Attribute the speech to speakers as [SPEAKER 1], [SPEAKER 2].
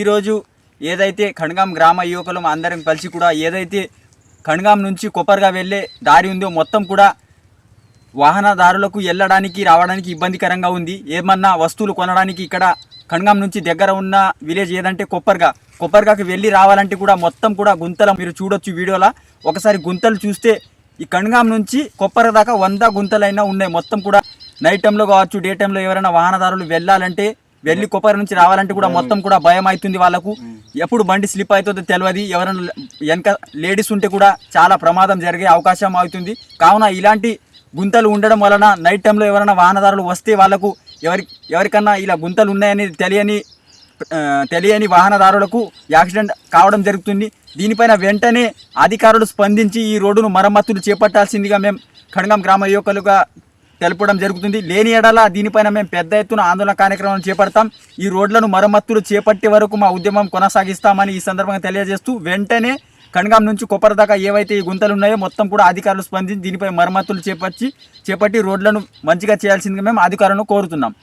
[SPEAKER 1] ఈరోజు ఏదైతే ఖణ్గాం గ్రామ యువకులం అందరం కలిసి కూడా ఏదైతే ఖణ్గాం నుంచి కొప్పర్గా వెళ్ళే దారి ఉందో మొత్తం కూడా వాహనదారులకు వెళ్ళడానికి రావడానికి ఇబ్బందికరంగా ఉంది. ఏమన్నా వస్తువులు కొనడానికి ఇక్కడ ఖణ్గాం నుంచి దగ్గర ఉన్న విలేజ్ ఏదంటే కొప్పర్గా. కొప్పర్గాకి వెళ్ళి రావాలంటే కూడా మొత్తం కూడా గుంతలు మీరు చూడొచ్చు వీడియోలో. ఒకసారి గుంతలు చూస్తే ఈ కణ్గాం నుంచి కొప్పర దాకా వంద గుంతలైనా ఉన్నాయి. మొత్తం కూడా నైట్ టైంలో కావచ్చు డే టైంలో ఎవరైనా వాహనదారులు వెళ్ళాలంటే వెళ్ళి కొప్పర నుంచి రావాలంటే కూడా మొత్తం కూడా భయం అవుతుంది వాళ్ళకు. ఎప్పుడు బండి స్లిప్ అవుతుందో తెలియదు ఎవరైనా వెనక లేడీస్ ఉంటే కూడా చాలా ప్రమాదం జరిగే అవకాశం అవుతుంది. కావున ఇలాంటి గుంతలు ఉండడం వలన నైట్ టైంలో ఎవరైనా వాహనదారులు వస్తే వాళ్ళకు ఎవరి ఎవరికన్నా ఇలా గుంతలు ఉన్నాయని తెలియని తెలియని వాహనదారులకు యాక్సిడెంట్ కావడం జరుగుతుంది. దీనిపైన వెంటనే అధికారులు స్పందించి ఈ రోడ్డును మరమ్మతులు చేపట్టాల్సిందిగా మేము ఖడ్గం గ్రామ యువకులుగా తెలపడం జరుగుతుంది. లేని ఎడల దీనిపైన మేము పెద్ద ఎత్తున ఆందోళన కార్యక్రమం చేపడతాం. ఈ రోడ్లను మరమ్మతులు చేపట్టే వరకు మా ఉద్యమం కొనసాగిస్తామని ఈ సందర్భంగా తెలియజేస్తూ వెంటనే కణగాం నుంచి కొప్పర దాకా ఏవైతే ఈ గుంతలు ఉన్నాయో మొత్తం కూడా అధికారులు స్పందించి దీనిపై మరమ్మతులు చేపట్టి చేపట్టి రోడ్లను మంచిగా చేయాల్సిందిగా మేము అధికారులను కోరుతున్నాం.